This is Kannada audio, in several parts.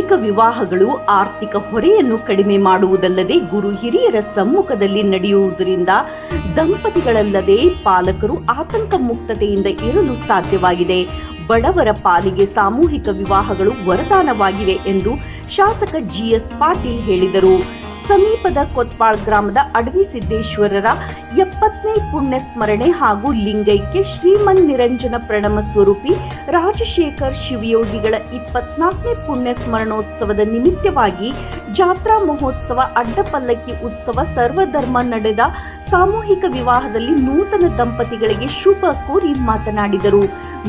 ಸಾಮೂಹಿಕ ವಿವಾಹಗಳು ಆರ್ಥಿಕ ಹೊರೆಯನ್ನು ಕಡಿಮೆ ಮಾಡುವುದಲ್ಲದೆ ಗುರು ಹಿರಿಯರ ಸಮ್ಮುಖದಲ್ಲಿ ನಡೆಯುವುದರಿಂದ ದಂಪತಿಗಳಲ್ಲದೆ ಪಾಲಕರು ಆತಂಕ ಮುಕ್ತತೆಯಿಂದ ಇರಲು ಸಾಧ್ಯವಾಗಿದೆ. ಬಡವರ ಪಾಲಿಗೆ ಸಾಮೂಹಿಕ ವಿವಾಹಗಳು ವರದಾನವಾಗಿವೆ ಎಂದು ಶಾಸಕ ಜಿಎಸ್ ಪಾಟೀಲ್ ಹೇಳಿದರು. ಸಮೀಪದ ಕೊತ್ಪಾಳ್ ಗ್ರಾಮದ ಅಡವಿ ಸಿದ್ದೇಶ್ವರರ ಎಪ್ಪತ್ತನೇ ಪುಣ್ಯ ಸ್ಮರಣೆ ಹಾಗೂ ಲಿಂಗೈಕ್ಯ ಶ್ರೀಮನ್ ನಿರಂಜನ ಪ್ರಣಮ ಸ್ವರೂಪಿ ರಾಜಶೇಖರ್ ಶಿವಯೋಗಿಗಳ ಇಪ್ಪತ್ನಾಲ್ಕನೇ ಪುಣ್ಯ ಸ್ಮರಣೋತ್ಸವದ ನಿಮಿತ್ತವಾಗಿ ಜಾತ್ರಾ ಮಹೋತ್ಸವ ಅಡ್ಡಪಲ್ಲಕ್ಕಿ ಉತ್ಸವ ಸರ್ವಧರ್ಮ ನಡೆದ ಸಾಮೂಹಿಕ ವಿವಾಹದಲ್ಲಿ ನೂತನ ದಂಪತಿಗಳಿಗೆ ಶುಭ ಕೋರಿ ಮಾತನಾಡಿದರು.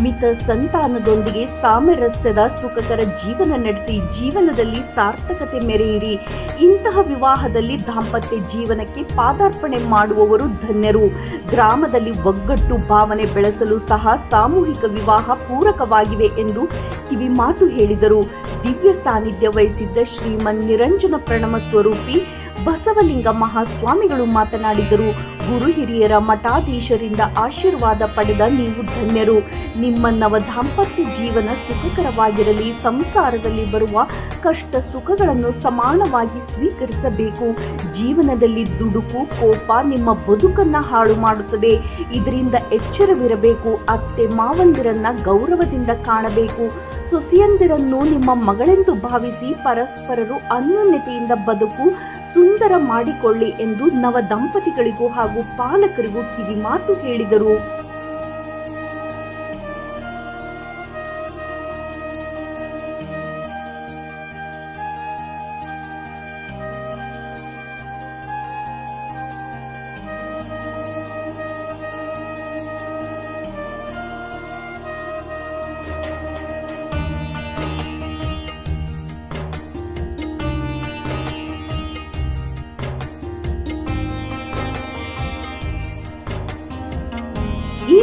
ಮಿತ ಸಂತಾನದೊಂದಿಗೆ ಸಾಮರಸ್ಯದ ಸುಖಕರ ಜೀವನ ನಡೆಸಿ ಜೀವನದಲ್ಲಿ ಸಾರ್ಥಕತೆ ಮೆರೆಯಿರಿ. ಇಂತಹ ವಿವಾಹದಲ್ಲಿ ದಾಂಪತ್ಯ ಜೀವನಕ್ಕೆ ಪಾದಾರ್ಪಣೆ ಮಾಡುವವರು ಧನ್ಯರು. ಗ್ರಾಮದಲ್ಲಿ ಒಗ್ಗಟ್ಟು ಭಾವನೆ ಬೆಳೆಸಲು ಸಹ ಸಾಮೂಹಿಕ ವಿವಾಹ ಪೂರಕವಾಗಿವೆ ಎಂದು ಕಿವಿಮಾತು ಹೇಳಿದರು. ದಿವ್ಯ ಸಾನ್ನಿಧ್ಯ ವಹಿಸಿದ್ದ ಶ್ರೀಮನ್ ನಿರಂಜನ ಪ್ರಣಮ ಸ್ವರೂಪಿ ಬಸವಲಿಂಗ ಮಹಾಸ್ವಾಮಿಗಳು ಮಾತನಾಡಿದರು. ಗುರು ಹಿರಿಯರ ಮಠಾಧೀಶರಿಂದ ಆಶೀರ್ವಾದ ಪಡೆದ ನೀವು ಧನ್ಯರು. ನಿಮ್ಮ ನವ ದಾಂಪತ್ಯ ಜೀವನ ಸುಖಕರವಾಗಿರಲಿ. ಸಂಸಾರದಲ್ಲಿ ಬರುವ ಕಷ್ಟ ಸುಖಗಳನ್ನು ಸಮಾನವಾಗಿ ಸ್ವೀಕರಿಸಬೇಕು. ಜೀವನದಲ್ಲಿ ದುಡುಕು, ಕೋಪ ನಿಮ್ಮ ಬದುಕನ್ನು ಹಾಳು ಮಾಡುತ್ತದೆ. ಇದರಿಂದ ಎಚ್ಚರವಿರಬೇಕು. ಅತ್ತೆ ಮಾವಂದಿರನ್ನ ಗೌರವದಿಂದ ಕಾಣಬೇಕು. ಸೊಸೆಯಂದಿರನ್ನು ನಿಮ್ಮ ಮಗಳೆಂದು ಭಾವಿಸಿ ಪರಸ್ಪರರು ಅನ್ಯೋನ್ಯತೆಯಿಂದ ಬದುಕು ಸುಂದರ ಮಾಡಿಕೊಳ್ಳಿ ಎಂದು ನವ ದಂಪತಿಗಳಿಗೂ ಹಾಗೂ ಪಾಲಕರಿಗೂ ಕಿವಿಮಾತು ಹೇಳಿದರು.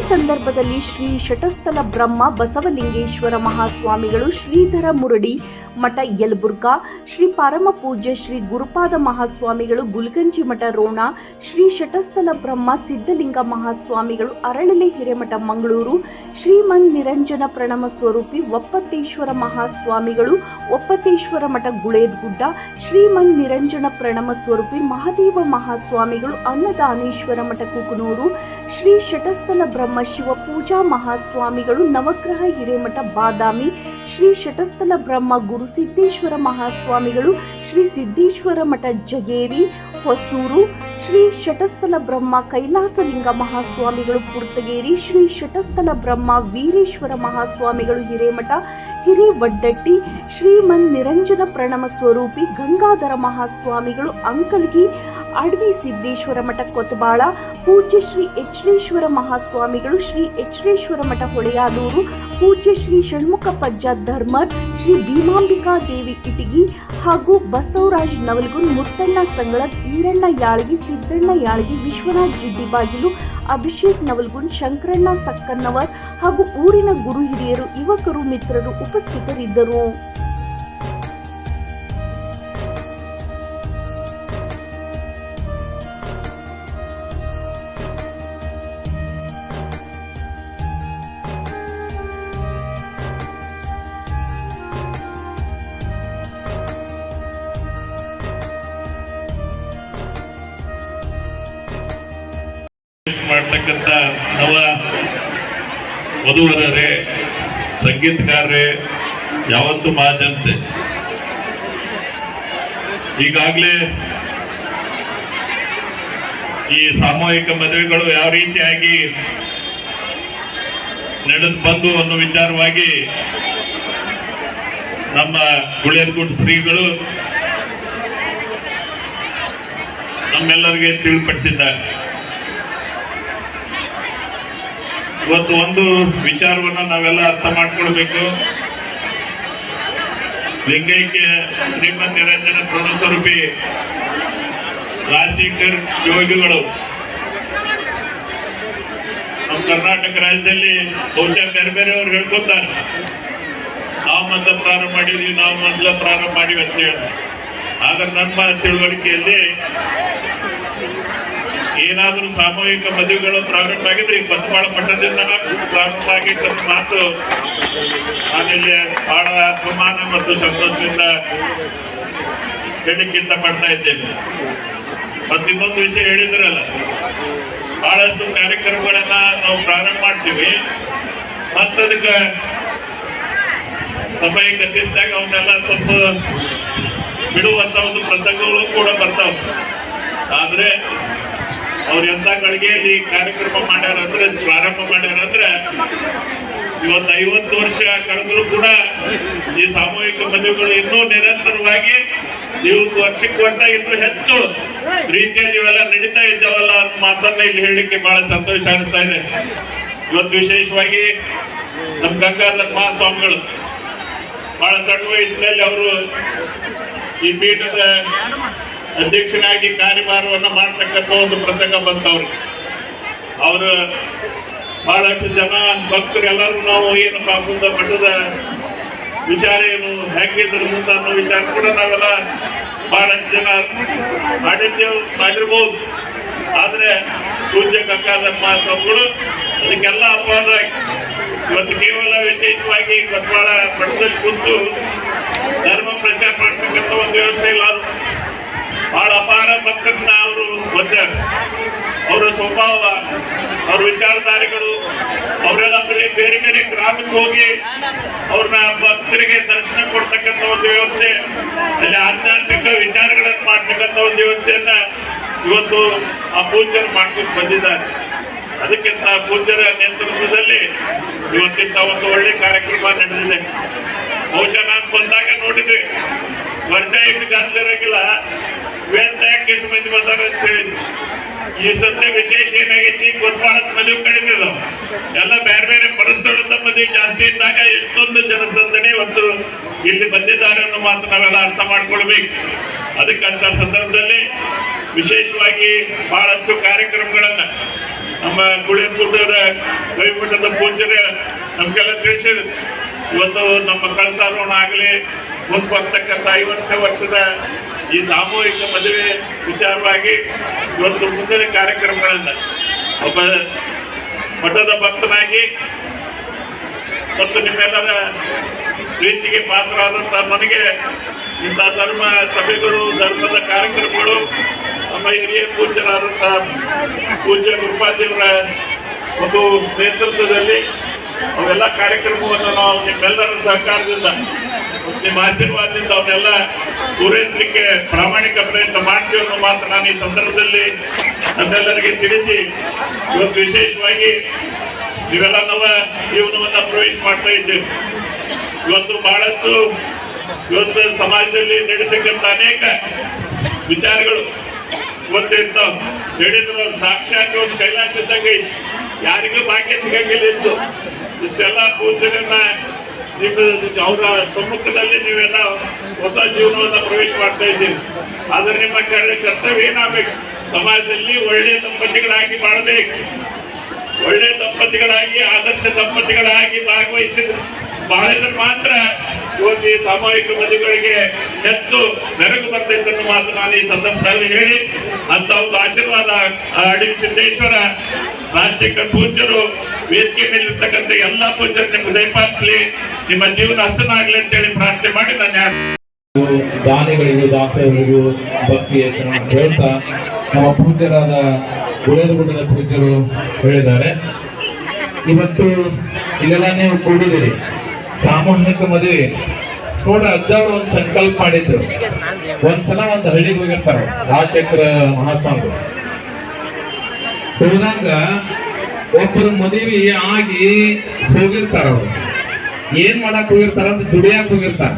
ಸಂದರ್ಭದಲ್ಲಿ ಶ್ರೀ ಶಟಸ್ಥಲ ಬ್ರಹ್ಮ ಬಸವಲಿಂಗೇಶ್ವರ ಮಹಾಸ್ವಾಮಿಗಳು ಶ್ರೀಧರ ಮುರಡಿ ಮಠ ಯಲಬುರ್ಗಾ, ಶ್ರೀ ಪರಮ ಪೂಜ್ಯ ಶ್ರೀ ಗುರುಪಾದ ಮಹಾಸ್ವಾಮಿಗಳು ಗುಲ್ಗಂಜಿ ಮಠ ರೋಣ, ಶ್ರೀ ಶಟಸ್ಥಲ ಬ್ರಹ್ಮ ಸಿದ್ಧಲಿಂಗ ಮಹಾಸ್ವಾಮಿಗಳು ಅರಳಲೆ ಹಿರೇಮಠ ಮಂಗಳೂರು, ಶ್ರೀಮನ್ ನಿರಂಜನ ಪ್ರಣಮ ಸ್ವರೂಪಿ ಒಪ್ಪತ್ತೇಶ್ವರ ಮಹಾಸ್ವಾಮಿಗಳು ಒಪ್ಪತ್ತೇಶ್ವರ ಮಠ ಗುಳೇದ್ಗುಡ್ಡ, ಶ್ರೀಮನ್ ನಿರಂಜನ ಪ್ರಣಮ ಸ್ವರೂಪಿ ಮಹಾದೇವ ಮಹಾಸ್ವಾಮಿಗಳು ಅನ್ನದಾನೇಶ್ವರ ಮಠ ಕುಕನೂರು, ಶ್ರೀ ಶಟಸ್ಥಲ ಬ್ರಹ್ಮ ಶಿವ ಪೂಜಾ ಮಹಾಸ್ವಾಮಿಗಳು ನವಗ್ರಹ ಹಿರೇಮಠ ಬಾದಾಮಿ, ಶ್ರೀ ಶಟಸ್ಥಲ ಬ್ರಹ್ಮ ಗುರು ಸಿದ್ದೇಶ್ವರ ಮಹಾಸ್ವಾಮಿಗಳು ಶ್ರೀ ಸಿದ್ದೇಶ್ವರ ಮಠ ಜಗೇರಿ, ಹೊಸೂರು, ಶ್ರೀ ಶಟಸ್ಥಲ ಬ್ರಹ್ಮ ಕೈಲಾಸಲಿಂಗ ಮಹಾಸ್ವಾಮಿಗಳು ಪುರ್ತಗೇರಿ, ಶ್ರೀ ಶಟಸ್ಥಲ ಬ್ರಹ್ಮ ವೀರೇಶ್ವರ ಮಹಾಸ್ವಾಮಿಗಳು ಹಿರೇಮಠ, ಹಿರೇವಡ್ಡಟ್ಟಿ, ಶ್ರೀಮನ್ ನಿರಂಜನ ಪ್ರಣಮ ಸ್ವರೂಪಿ ಗಂಗಾಧರ ಮಹಾಸ್ವಾಮಿಗಳು ಅಂಕಲ್ಗಿ ಅಡವಿ ಸಿದ್ದೇಶ್ವರ ಮಠ ಕೊತ್ತಬಾಳ ಪೂಜ್ಯ ಶ್ರೀ ಎಚ್ರೇಶ್ವರ ಮಹಾಸ್ವಾಮಿಗಳು, ಶ್ರೀ ಎಚ್ರೇಶ್ವರ ಮಠ ಹೊಳೆಯಾದೂರು, ಪೂಜ್ಯ ಶ್ರೀ ಷಣ್ಮುಖ ಪಜ್ಜ ಧರ್ಮರ್, ಶ್ರೀ ಭೀಮಾಂಬಿಕಾ ದೇವಿ ಕಿಟಗಿ ಹಾಗೂ ಬಸವರಾಜ್ ನವಲ್ಗುನ್ ಮುತ್ತಣ್ಣ ಸಂಗಳದ್ ಈರಣ್ಣ ಯಾಳಗಿ, ಸಿದ್ದಣ್ಣ ಯಾಳಗಿ, ವಿಶ್ವನಾಥ್ ಜಿಡ್ಡಿಬಾಗಿಲು ಅಭಿಷೇಕ್ ನವಲ್ಗುನ್, ಶಂಕರಣ್ಣ ಸಕ್ಕನ್ನವರ್ ಹಾಗೂ ಊರಿನ ಗುರು ಹಿರಿಯರು, ಯುವಕರು, ಮಿತ್ರರು ಉಪಸ್ಥಿತರಿದ್ದರು. ಮಾಡ್ತಕ್ಕಂಥ ನವ ವಧುವರರೇ ಸಂಗೀತಗಾರರೇ ಯಾವತ್ತು ಮಹಾಜನತೆ ಈಗಾಗಲೇ ಈ ಸಾಮೂಹಿಕ ಮದುವೆಗಳು ಯಾವ ರೀತಿಯಾಗಿ ನಡೆದು ಬಂದು ಅನ್ನೋ ವಿಚಾರವಾಗಿ ನಮ್ಮ ಗುಳೇರ್ಗುಂಡ್ ಶ್ರೀಗಳು ನಮ್ಮೆಲ್ಲರಿಗೆ ತಿಳಿಪಡಿಸಿದ್ದಾರೆ. ಇವತ್ತು ಒಂದು ವಿಚಾರವನ್ನ ನಾವೆಲ್ಲ ಅರ್ಥ ಮಾಡ್ಕೊಳ್ಬೇಕು. ಲಿಂಗೈಕ್ಯ ಶ್ರೀಮಂತ ನಿರಂಜನ ಪ್ರಣಸ್ವರೂಪಿ ರಾಜಶೇಖರ್ ಯೋಗಿಗಳು. ನಮ್ಮ ಕರ್ನಾಟಕ ರಾಜ್ಯದಲ್ಲಿ ಬಹುಶಃ ಬೇರೆ ಬೇರೆಯವರು ಹೇಳ್ಕೊತಾರೆ. ನಾವು ಮೊದಲ ಪ್ರಾರಂಭ ಮಾಡಿದ್ವಿ, ನಾವು ಮೊದಲ ಪ್ರಾರಂಭ ಮಾಡಿವಿ ಅಂತ ಹೇಳಿ. ಆದ್ರೆ ನಮ್ಮ ತಿಳುವಳಿಕೆಯಲ್ಲಿ ಏನಾದರೂ ಸಾಮೂಹಿಕ ಮದುವೆಗಳು ಪ್ರಾರಂಭ ಆಗಿದ್ರೆ ಈ ಬಂಟ್ವಾಳ ಮಠದಿಂದ ಪ್ರಾರಂಭ ಆಗಿದ್ದ ಮಾತು ಆಮೇಲೆ ಬಹಳ ಅಭಿಮಾನ ಮತ್ತು ಸಂತೋಷದಿಂದ ಹೇಳಿಕ್ಕಿಂತ ಮಾಡ್ತಾ ಇದ್ದೇನೆ. ಮತ್ತು ಇನ್ನೊಂದು ವಿಷಯ ಹೇಳಿದ್ರಲ್ಲ, ಬಹಳಷ್ಟು ಕಾರ್ಯಕ್ರಮಗಳನ್ನ ನಾವು ಪ್ರಾರಂಭ ಮಾಡ್ತೀವಿ. ಮತ್ತದಕ್ಕೆ ಸಮಯ ಗತಿಸಿದಾಗ ಅವನ್ನೆಲ್ಲ ಸ್ವಲ್ಪ ಬಿಡುವಂತ ಒಂದು ಪ್ರಸಂಗಗಳು ಕೂಡ ಬರ್ತಾವ. ಆದ್ರೆ ಅವ್ರು ಎಂತ ಗಳಿಗೆಯಲ್ಲಿ ಕಾರ್ಯಕ್ರಮ ಮಾಡ್ಯಾರ ಅಂದ್ರೆ ಪ್ರಾರಂಭ ಮಾಡ್ಯಾರ ಅಂದ್ರೆ ಇವತ್ತು ಐವತ್ತು ವರ್ಷ ಕಳೆದ್ರು ಕೂಡ ಈ ಸಾಮೂಹಿಕ ಮದುವೆಗಳು ಇನ್ನೂ ನಿರಂತರವಾಗಿ ನೀವು ವರ್ಷಕ್ಕೆ ವರ್ಷ ಇನ್ನೂ ಹೆಚ್ಚು ರೀತಿಯಲ್ಲಿ ಇವೆಲ್ಲ ನಡೀತಾ ಇದ್ದಾವಲ್ಲ ಅಂತ ಮಾತನ್ನ ಇಲ್ಲಿ ಹೇಳಲಿಕ್ಕೆ ಬಹಳ ಸಂತೋಷ ಅನಿಸ್ತಾ ಇದೆ. ಇವತ್ತು ವಿಶೇಷವಾಗಿ ನಮ್ಮ ಲಕ್ಷ್ಮಣ ಸ್ವಾಮಿಗಳು ಬಹಳ ಸಣ್ಣ ವಯಸ್ಸಿನಲ್ಲಿ ಅವರು ಈ ಪೀಠದ ಅಧ್ಯಕ್ಷನಾಗಿ ಕಾರ್ಯಭಾರವನ್ನು ಮಾಡ್ತಕ್ಕಂಥ ಒಂದು ಪ್ರಸಂಗ ಬಂತವ್ರು. ಅವರು ಬಹಳಷ್ಟು ಜನ ಭಕ್ತರೆಲ್ಲರೂ ನಾವು ಏನಪ್ಪ ಪಾಪದ ಮಠದ ವಿಚಾರ ಏನು ಹೇಗಿದ್ರು ಅಂತ ಅನ್ನೋ ವಿಚಾರ ಕೂಡ ನಾವೆಲ್ಲ ಬಹಳಷ್ಟು ಜನ ಮಾಡಿದ್ದೇವೆ, ಮಾಡಿರ್ಬೋದು. ಆದ್ರೆ ಪೂಜ್ಯ ಕಕ್ಕಾದಮ್ಮ ಮಹಾಸ್ವಾಮಿಗಳು ಅದಕ್ಕೆಲ್ಲ ಅಪವಾದ ಇವತ್ತು ಕೇವಲ ವಿಶೇಷವಾಗಿ ಬಂಟ್ವಾಳ ಮಠದಲ್ಲಿ ಕುಂತು ಧರ್ಮ ಪ್ರಚಾರ ಮಾಡ್ತಕ್ಕಂಥ ಒಂದು ವ್ಯವಸ್ಥೆ ಇಲ್ಲ. ಅಪಾರ ಭಕ್ತರನ್ನ ಅವರು ಹೊಂದಾರ ಅವರ ಸ್ವಭಾವ, ಅವ್ರ ವಿಚಾರಧಾರೆಗಳು, ಅವರೆಲ್ಲ ಬೇರೆ ಬೇರೆ ಬೇರೆ ಗ್ರಾಮಕ್ಕೆ ಹೋಗಿ ಅವ್ರನ್ನ ಭಕ್ತರಿಗೆ ದರ್ಶನ ಕೊಡ್ತಕ್ಕಂಥ ಒಂದು ವ್ಯವಸ್ಥೆ, ಅಲ್ಲಿ ಆಧ್ಯಾತ್ಮಿಕ ವಿಚಾರಗಳನ್ನು ಮಾಡ್ತಕ್ಕಂಥ ಒಂದು ವ್ಯವಸ್ಥೆಯನ್ನ ಇವತ್ತು ಆ ಪೂಜೆ ಮಾಡ್ಕೊಂಡು ಬಂದಿದ್ದಾರೆ. ಅದಕ್ಕಿಂತ ಪೂಜ್ಯರ ನೇತೃತ್ವದಲ್ಲಿ ಇವತ್ತಿಂತ ಒಂದು ಒಳ್ಳೆ ಕಾರ್ಯಕ್ರಮ ನಡೆದಿದೆ. ಬಹುಶಃ ನಾನು ಬಂದಾಗ ನೋಡಿದ್ವಿ ವರ್ಷ ಇಟ್ಟು ಗಂಟಲಿರಂಗಿಲ್ಲ ವೇದ ಯಾಕೆ ಎಷ್ಟು ಮಂದಿ ಬರ್ತಾರೆ ಅಂತ ಹೇಳಿ. ಈ ಸತ್ಯ ವಿಶೇಷ ಏನಾಗೈತಿ ಕೊಟ್ಟ ಮದುವೆ ಕಡಿಮೆ ಇದಾವ ಎಲ್ಲ ಬೇರೆ ಬೇರೆ ಪರಸ್ಥಳದ ಮದುವೆ ಜಾಸ್ತಿ ಇದ್ದಾಗ ಎಷ್ಟೊಂದು ಜನಸಂದಣಿ ಒಂದು ಇಲ್ಲಿ ಬಂದಿದ್ದಾರೆ ಅನ್ನೋ ಮಾತು ನಾವೆಲ್ಲ ಅರ್ಥ ಮಾಡ್ಕೊಳ್ಬೇಕು. ಅದಕ್ಕಂತ ಸಂದರ್ಭದಲ್ಲಿ ವಿಶೇಷವಾಗಿ ಬಹಳಷ್ಟು ಕಾರ್ಯಕ್ರಮಗಳನ್ನ ನಮ್ಮ ಗುಳಿಯಂತೂಟದ ಕೈಮಠದ ಪೂಜ್ಯರ ನಮ್ಗೆಲ್ಲ ತಿಳಿಸಿದ್ರು. ಇವತ್ತು ನಮ್ಮ ಕಳಸಾರೋಣ ಆಗಲಿ, ಮುಂದೆ ಬರ್ತಕ್ಕಂಥ ಐವತ್ತನೇ ವರ್ಷದ ಈ ಸಾಮೂಹಿಕ ಮದುವೆ ವಿಚಾರವಾಗಿ ಇವತ್ತು ಮುಂದಿನ ಕಾರ್ಯಕ್ರಮಗಳನ್ನು ಒಬ್ಬ ಮಠದ ಭಕ್ತನಾಗಿ ಮತ್ತು ನಿಮ್ಮೆಲ್ಲರ ಪ್ರೀತಿಗೆ ಪಾತ್ರರಾದಂಥ ನನಗೆ ಇಂಥ ಧರ್ಮ ಸಭೆಗಳು, ಧರ್ಮದ ಕಾರ್ಯಕ್ರಮಗಳು, ನಮ್ಮ ಹಿರಿಯ ಪೂಜ್ಯರಾದಂಥ ಪೂಜ್ಯ ಗುರುಪಾದೇವರ ಒಂದು ನೇತೃತ್ವದಲ್ಲಿ ಅವೆಲ್ಲ ಕಾರ್ಯಕ್ರಮವನ್ನು ನಾವು ನಿಮ್ಮೆಲ್ಲರ ಸಹಕಾರದಿಂದ, ನಿಮ್ಮ ಆಶೀರ್ವಾದದಿಂದ ಅವನ್ನೆಲ್ಲ ಪೂರೈಸಲಿಕ್ಕೆ ಪ್ರಾಮಾಣಿಕ ಪ್ರಯತ್ನ ಮಾಡ್ತೀವಿ ಅನ್ನೋ ಮಾತ್ರ ನಾನು ಈ ಸಂದರ್ಭದಲ್ಲಿ ನಮ್ಮೆಲ್ಲರಿಗೆ ತಿಳಿಸಿ, ಇವತ್ತು ವಿಶೇಷವಾಗಿ ನೀವೆಲ್ಲ ನಮ್ಮ ಜೀವನವನ್ನು ಪ್ರವೇಶ ಮಾಡ್ತಾ ಇದ್ದೇವೆ ಇವತ್ತು ಬಹಳಷ್ಟು ಇವತ್ತು ಸಮಾಜದಲ್ಲಿ ನಡೀತಕ್ಕಂಥ ಅನೇಕ ವಿಚಾರಗಳು ಗೊತ್ತಿರ್ತಾವ ಹೇಳಿದ್ರು ಸಾಕ್ಷಾತ್ ಒಂದು ಕೈಲಾಸ ಇದ್ದಂಗೆ ಐತಿ. ಯಾರಿಗೂ ಭಾಗ್ಯ ಸಿಗಂಗಿಲ್ಲ ಇತ್ತು. ಇಷ್ಟೆಲ್ಲ ನಿಮ್ಮ ಅವರ ಸಮ್ಮುಖದಲ್ಲಿ ನೀವೆಲ್ಲ ಹೊಸ ಜೀವನವನ್ನ ಪ್ರವೇಶ ಮಾಡ್ತಾ ಇದ್ದೀರಿ. ಆದ್ರೆ ನಿಮ್ಮ ಕರ್ತವ್ಯ ಏನಾಗಬೇಕು? ಸಮಾಜದಲ್ಲಿ ಒಳ್ಳೆಯ ದಂಪತಿಗಳಾಗಿ ಮಾಡಬೇಕು ಒಳ್ಳೆ ದಂಪತಿಗಳಾಗಿ, ಆದರ್ಶ ದಂಪತಿಗಳಾಗಿ ಭಾಗವಹಿಸಿದ್ರು. ಬಾಳಿದ್ರೆ ಮಾತ್ರ ಇವತ್ತು ಸಾಮೂಹಿಕ ಮದುವೆಗಳಿಗೆ ಹೆಚ್ಚು ಮೆರುಗು ಬರ್ತೈತೆ ಅನ್ನೋ ಮಾತು ನಾನು ಈ ಸಂದರ್ಭದಲ್ಲಿ ಹೇಳಿ. ಅಂತ ಒಂದು ಆಶೀರ್ವಾದ ಅಡಿ ಸಿದ್ದೇಶ್ವರ ರಾಜಶೇಖರ ಪೂಜ್ಯರು ವೇದಿಕೆ ಮೇಲಿರ್ತಕ್ಕಂಥ ಎಲ್ಲಾ ಪೂಜ್ಯರು ನಿಮ್ಗೆ ದಯಪಾಲಿಸಲಿ ನಿಮ್ಮ ಜೀವನ ಹಸನಾಗ್ಲಿ ಅಂತೇಳಿ ಪ್ರಾರ್ಥನೆ ಮಾಡಿ ನಾನು ದಾನಿಗಳಿಗೂ ದಾಸರಿಗೂ ಭಕ್ತಿಯ ಹೇಳ್ತಾ ನಮ್ಮ ಪೂಜ್ಯರಾದ ಗುಳೇದಗುಡ್ಡದ ಪೂಜ್ಯರು ಹೇಳಿದ್ದಾರೆ. ಇವತ್ತು ಇಲ್ಲೆಲ್ಲ ನೀವು ಕೂಡಿದಿರಿ ಸಾಮೂಹಿಕ ಮದುವೆ. ನೋಡ್ರಿ ಅಜ್ಜವರು ಒಂದು ಸಂಕಲ್ಪ ಮಾಡಿದ್ರು. ಒಂದ್ಸಲ ಒಂದು ಹಳ್ಳಿಗೆ ಹೋಗಿರ್ತಾರೆ. ರಾಜಚಕ್ರ ಮಹಾಸ್ವಾಮಿ. ಹೋದಾಗ ಒಬ್ಬರ ಮದುವೆ ಆಗಿ ಹೋಗಿರ್ತಾರ ಅವ್ರು ಏನ್ ಮಾಡಕ್ ಹೋಗಿರ್ತಾರ ಅಂತ ದುಡಿಯಾಕ್ ಹೋಗಿರ್ತಾರ.